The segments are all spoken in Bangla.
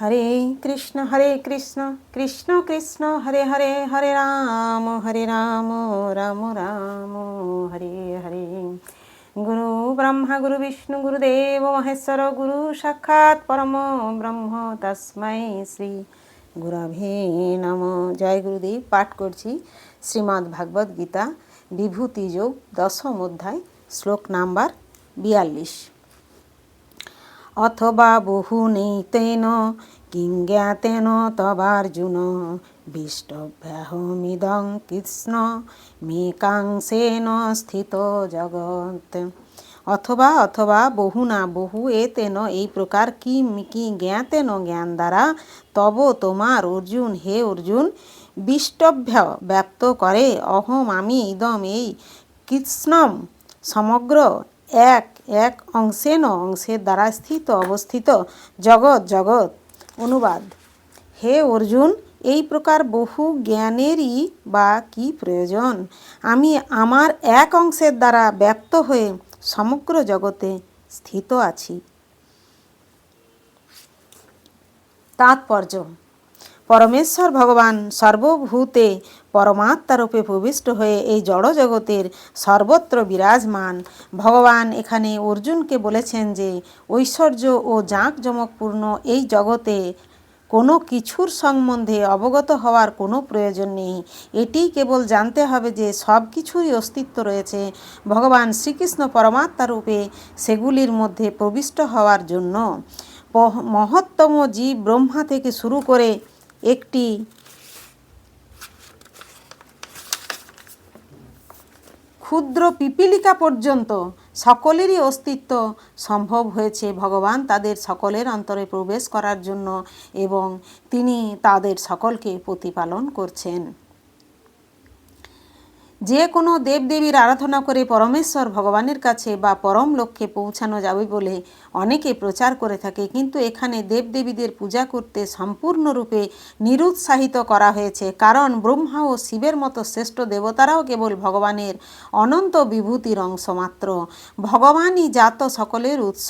হরে কৃষ্ণ হরে কৃষ্ণ কৃষ্ণ কৃষ্ণ, হরে হরে হরে রাম হরে রাম রাম রাম, হরে হরে। গুরু ব্রহ্মা, গুরু বিষ্ণু গুরুদেব মহেশ্বর, গুরু সাক্ষাৎ পরম ব্রহ্ম, তস্মৈ শ্রী গুরভে নম। জয় গুরুদেব, পাঠ করছি শ্রীমদ্ ভাগবত গীতা, বিভূতি যোগ, দশম অধ্যায়, শ্লোক নাম্বার বিয়াল্লিশ। অথবা বহুনৈতেন কিজ্ঞাতেন তবার্জুন বিষ্টভ্যাহমিদং কৃষ্ণ মেকাংশেন স্থিত জগৎ। অথবা অথবা, বহু না, বহু এতেন, এই প্রকার কি কি জ্ঞাতেন জ্ঞান দ্বারা? তব তোমার অর্জুন, হে অর্জুন বিষ্টভ্য ব্যক্ত করে। অহম আমি ইদম এই কৃষ্ণম সমগ্র এক এক অংশে ন অংশের দ্বারা স্থিত অবস্থিত জগৎ জগৎ। অনুবাদ। হে অর্জুন, এই প্রকার বহু জ্ঞানেরই বা কি প্রয়োজন? আমি আমার এক অংশের দ্বারা ব্যক্ত হয়ে সমগ্র জগতে স্থিত আছি। তাৎপর্য পরমেশ্বর ভগবান সর্বভূতে পরমাত্মারূপে প্রবিষ্ট হয়ে এই জড় জগতের সর্বত্র বিরাজমান। ভগবান এখানে অর্জুনকে বলেছেন যে, ঐশ্বর্য ও জাঁকজমকপূর্ণ এই জগতে কোনো কিছুর সম্বন্ধে অবগত হওয়ার কোনো প্রয়োজন নেই। এটি কেবল জানতে হবে যে, সব কিছুরই অস্তিত্ব রয়েছে। ভগবান শ্রীকৃষ্ণ পরমাত্মা রূপে সেগুলির মধ্যে প্রবিষ্ট হওয়ার জন্য। মহত্তম জীব ব্রহ্মা থেকে শুরু করে একটি ক্ষুদ্র পিপিলিকা পর্যন্ত সকলেরই অস্তিত্ব সম্ভব হয়েছে ভগবান তাদের সকলের অন্তরে প্রবেশ করার জন্য এবং তিনি তাদের সকলকে প্রতিপালন করছেন। যে কোনো দেবদেবীর আরাধনা করে পরমেশ্বর ভগবানের কাছে বা পরম লক্ষ্যে পৌঁছানো যাবে বলে অনেকে প্রচার করে থাকে, কিন্তু এখানে দেবদেবীদের পূজা করতে সম্পূর্ণরূপে নিরুৎসাহিত করা হয়েছে। কারণ ব্রহ্মা ও শিবের মতো শ্রেষ্ঠ দেবতারাও কেবল ভগবানের অনন্ত বিভূতির অংশ মাত্র। ভগবানই জাত সকলের উৎস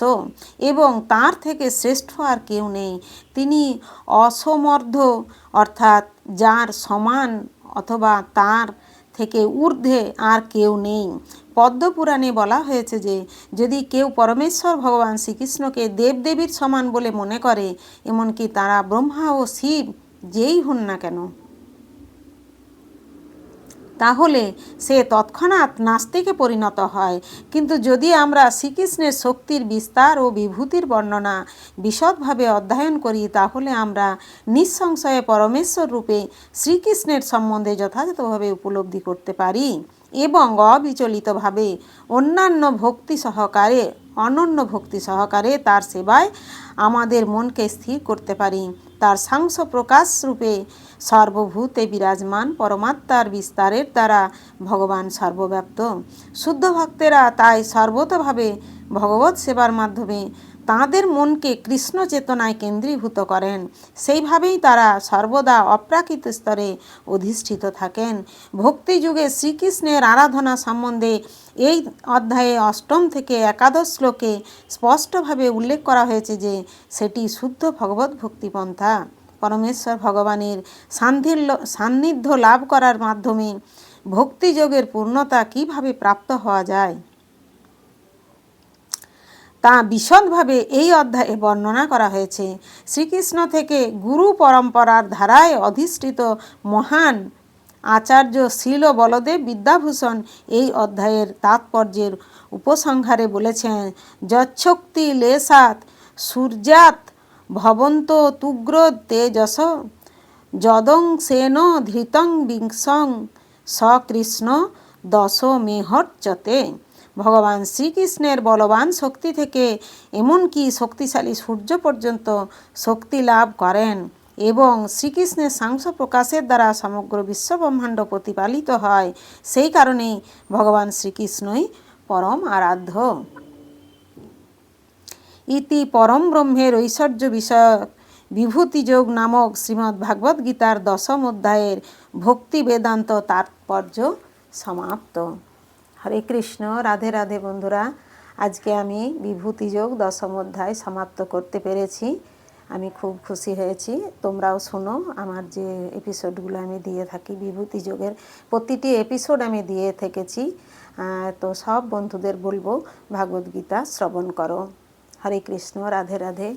এবং তার থেকে শ্রেষ্ঠ আর কেউ নেই। তিনি অসমর্ধ, অর্থাৎ যার সমান অথবা তার থেকে ঊর্ধ্বে আর কেউ নেই। পদ্মপুরাণে বলা হয়েছে যে, যদি কেউ পরমেশ্বর ভগবান শ্রীকৃষ্ণকে দেবদেবীর সমান বলে মনে করে, এমনকি তারা ব্রহ্মা ও শিব যেই হন না কেন। তাহলে সে তৎক্ষণাৎ নাস্তিকে পরিণত হয়। কিন্তু যদি আমরা শ্রীকৃষ্ণের শক্তির বিস্তার ও বিভূতির বর্ণনা বিশদভাবে অধ্যয়ন করি, তাহলে আমরা নিঃসংশয়ে পরমেশ্বর রূপে শ্রীকৃষ্ণের সম্বন্ধে যথাযথভাবে উপলব্ধি করতে পারি এবং অবিচলিতভাবে অন্যান্য ভক্তি সহকারে, অনন্য ভক্তি সহকারে তার সেবায় আমাদের মনকে স্থির করতে পারি। তার সাংস প্রকাশ রূপে সর্বভূতে বিরাজমান পরমাত্মার বিস্তারের দ্বারা ভগবান সর্বব্যাপ্ত। শুদ্ধ ভক্তেরা তাই সর্বতভাবে ভগবত সেবার মাধ্যমে তাঁদের মনকে কৃষ্ণ চেতনায় কেন্দ্রীভূত করেন। সেইভাবেই তারা সর্বদা অপ্রাকৃত স্তরে অধিষ্ঠিত থাকেন। ভক্তি যুগে শ্রীকৃষ্ণের আরাধনা সম্বন্ধে এই অধ্যায়ে অষ্টম থেকে একাদশ শ্লোকে স্পষ্টভাবে উল্লেখ করা হয়েছে যে সেটি শুদ্ধ ভগবত ভক্তিপন্থা। পরমেশ্বর ভগবানের সান্ধিল্য, সান্নিধ্য লাভ করার মাধ্যমে ভক্তিযোগের পূর্ণতা কীভাবে প্রাপ্ত হওয়া যায়? তা বিশদভাবে এই অধ্যায়ে বর্ণনা করা হয়েছে। শ্রীকৃষ্ণ থেকে গুরু পরম্পরার ধারায় অধিষ্ঠিত মহান আচার্য শিল বলদেব বিদ্যাভূষণ এই অধ্যায়ের তাৎপর্যের উপসংহারে বলেছেন, যচ্ছক্তি লেসাত সূর্যাত ভবন্ত তুগ্র তেজস যদং সেন ধৃতং বিংসং সকৃষ্ণ দশ মেহর্চতে ভগবান শ্রীকৃষ্ণের বলবান শক্তি থেকে এমনকি শক্তিশালী সূর্য পর্যন্ত শক্তি লাভ করেন এবং শ্রীকৃষ্ণের সাংস প্রকাশের দ্বারা সমগ্র বিশ্বব্রহ্মাণ্ড প্রতিপালিত হয়। সেই কারণেই ভগবান শ্রীকৃষ্ণই পরম আরাধ্য। ইতি পরম ব্রহ্মের ঐশ্বর্য বিষয়ক বিভূতিযোগ নামক শ্রীমদ্ ভাগবত গীতার দশম অধ্যায়ের ভক্তি বেদান্ত তাৎপর্য সমাপ্ত। হরে কৃষ্ণ, রাধে রাধে বন্ধুরা। আজকে আমি বিভূতিযোগ দশম অধ্যায় সমাপ্ত করতে পেরেছি। আমি খুব খুশি হয়েছি। তোমরাও শোনো আমার যে এপিসোডগুলো আমি দিয়ে থাকি, বিভূতি যোগের প্রতিটি এপিসোড আমি দিয়ে থেকেছি। তো সব বন্ধুদের বলব, ভাগবত গীতা শ্রবণ করো। হরে কৃষ্ণ, রাধে রাধে।